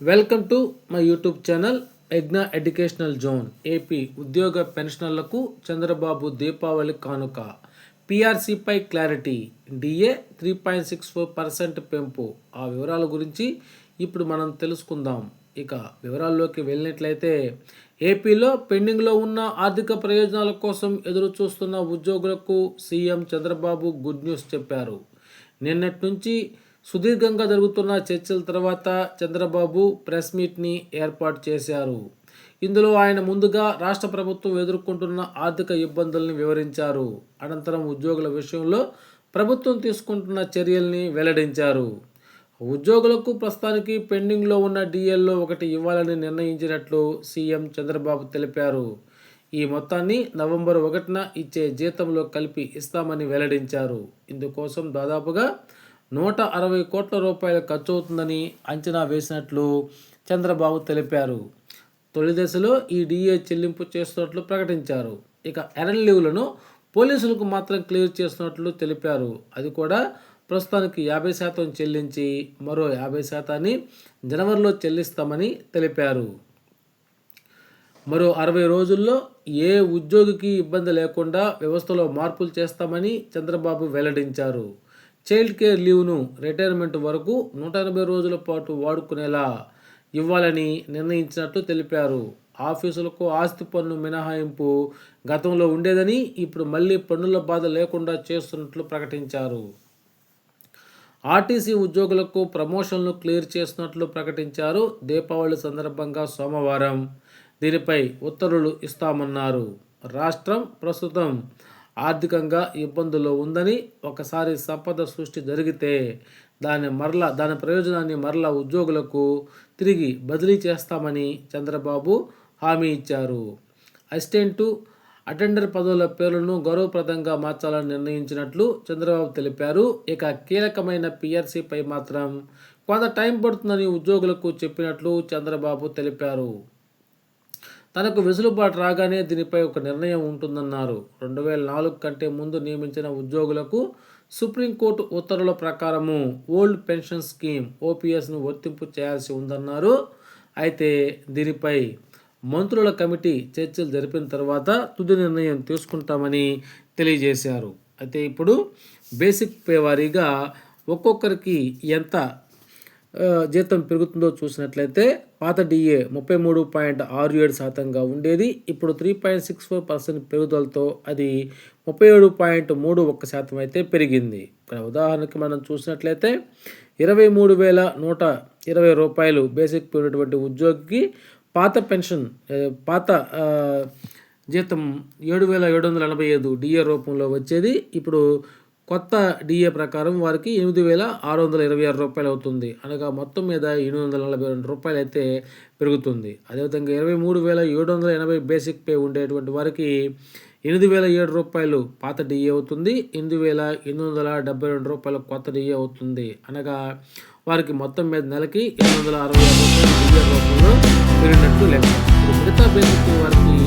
Welcome to my YouTube channel Yajna educational zone AP ఉద్యోగ పెన్షనర్లకు చంద్రబాబు దీపావళి కానుక. పీఆర్సీపై clarity DA three point six four percent పెంపు. ఆ వివరాల గురించి ఇప్పుడు మనం తెలుసుకుందాం. ఇక వివరాల్లోకి వెళ్ళినట్లయితే ఏపీలో పెండింగ్లో ఉన్న ఆర్థిక ప్రయోజనాల కోసం ఎదురు చూస్తున్న ఉద్యోగులకు సీఎం చంద్రబాబు గుడ్ న్యూస్ చెప్పారు. నిన్నటి నుంచి సుదీర్ఘంగా జరుగుతున్న చర్చల తర్వాత చంద్రబాబు ప్రెస్ మీట్ని ఏర్పాటు చేశారు. ఇందులో ఆయన ముందుగా రాష్ట్ర ప్రభుత్వం ఎదుర్కొంటున్న ఆర్థిక ఇబ్బందుల్ని వివరించారు. అనంతరం ఉద్యోగుల విషయంలో ప్రభుత్వం తీసుకుంటున్న చర్యల్ని వెల్లడించారు. ఉద్యోగులకు ప్రస్తుతానికి పెండింగ్లో ఉన్న డిఎల్లో ఒకటి ఇవ్వాలని నిర్ణయించినట్లు సీఎం చంద్రబాబు తెలిపారు. ఈ మొత్తాన్ని నవంబర్ ఒకటిన ఇచ్చే జీతంలో కలిపి ఇస్తామని వెల్లడించారు. ఇందుకోసం దాదాపుగా నూట అరవై కోట్ల రూపాయలు ఖర్చవుతుందని అంచనా వేసినట్లు చంద్రబాబు తెలిపారు. తొలి దశలో ఈ డిఏ చెల్లింపు చేస్తున్నట్లు ప్రకటించారు. ఇక ఎరన్ లీవ్లను పోలీసులకు మాత్రం క్లియర్ చేస్తున్నట్లు తెలిపారు. అది కూడా ప్రస్తుతానికి యాభై శాతం చెల్లించి మరో యాభై శాతాన్ని జనవరిలో చెల్లిస్తామని తెలిపారు. మరో అరవై రోజుల్లో ఏ ఉద్యోగికి ఇబ్బంది లేకుండా వ్యవస్థలో మార్పులు చేస్తామని చంద్రబాబు వెల్లడించారు. చైల్డ్ కేర్ లీవ్ను రిటైర్మెంట్ వరకు నూట ఎనభై రోజుల పాటు వాడుకునేలా ఇవ్వాలని నిర్ణయించినట్లు తెలిపారు. ఆఫీసులకు ఆస్తి పన్ను మినహాయింపు గతంలో ఉండేదని ఇప్పుడు మళ్ళీ పన్నుల బాధ లేకుండా చేస్తున్నట్లు ప్రకటించారు. ఆర్టీసీ ఉద్యోగులకు ప్రమోషన్లు క్లియర్ చేసినట్లు ప్రకటించారు. దీపావళి సందర్భంగా సోమవారం దీనిపై ఉత్తర్వులు ఇస్తామన్నారు. రాష్ట్రం ప్రస్తుతం ఆర్థికంగా ఇబ్బందుల్లో ఉందని ఒకసారి సంపద సృష్టి జరిగితే దాని మరల దాని ప్రయోజనాన్ని మరల ఉద్యోగులకు తిరిగి బదిలీ చేస్తామని చంద్రబాబు హామీ ఇచ్చారు. అసిస్టెంటు అటెండర్ పదవుల పేర్లను గౌరవప్రదంగా మార్చాలని నిర్ణయించినట్లు చంద్రబాబు తెలిపారు. ఇక కీలకమైన పిఆర్సీపై మాత్రం కొంత టైం పడుతుందని ఉద్యోగులకు చెప్పినట్లు చంద్రబాబు తెలిపారు. తనకు వెసులుబాటు రాగానే దీనిపై ఒక నిర్ణయం ఉంటుందన్నారు. రెండు వేల నాలుగు కంటే ముందు నియమించిన ఉద్యోగులకు సుప్రీంకోర్టు ఉత్తర్వుల ప్రకారము ఓల్డ్ పెన్షన్ స్కీమ్ ఓపీఎస్ను వర్తింపు చేయాల్సి ఉందన్నారు. అయితే దీనిపై మంత్రుల కమిటీ చర్చలు జరిపిన తర్వాత తుది నిర్ణయం తీసుకుంటామని తెలియజేశారు. అయితే ఇప్పుడు బేసిక్ పే వారీగా ఒక్కొక్కరికి ఎంత జీతం పెరుగుతుందో చూసినట్లయితే పాత డిఏ ముప్పై మూడు పాయింట్ ఆరు ఏడు శాతంగా ఉండేది. ఇప్పుడు three point six four percent పెరుగుదలతో అది ముప్పై ఏడు పాయింట్ మూడు ఒక్క శాతం అయితే పెరిగింది. ఇక్కడ ఉదాహరణకి మనం చూసినట్లయితే ఇరవై మూడు వేల నూట ఇరవై రూపాయలు బేసిక్ పే ఉన్నటువంటి ఉద్యోగికి పాత పెన్షన్ పాత జీతం ఏడు వేల ఏడు వందల ఎనభై ఐదు డిఏ రూపంలో వచ్చేది. ఇప్పుడు కొత్త డిఏ ప్రకారం వారికి ఎనిమిది వేల ఆరు వందల ఇరవై ఆరు రూపాయలు అవుతుంది. అనగా మొత్తం మీద ఎనిమిది వందల నలభై రెండు రూపాయలు అయితే పెరుగుతుంది. అదేవిధంగా ఇరవై మూడు వేల ఏడు వందల ఎనభై బేసిక్ పే ఉండేటువంటి వారికి ఎనిమిది వేల ఏడు రూపాయలు పాత డిఏ అవుతుంది. ఎనిమిది వేల ఎనిమిది వందల డెబ్బై రెండు రూపాయలు కొత్త డిఏ అవుతుంది. అనగా వారికి మొత్తం మీద నెలకి ఎనిమిది వందల అరవై ఆరు రూపాయలు డిఏ రూపంలో పెరిగినట్టు లెక్క. ఇప్పుడు మిగతా బేసిక్ వారికి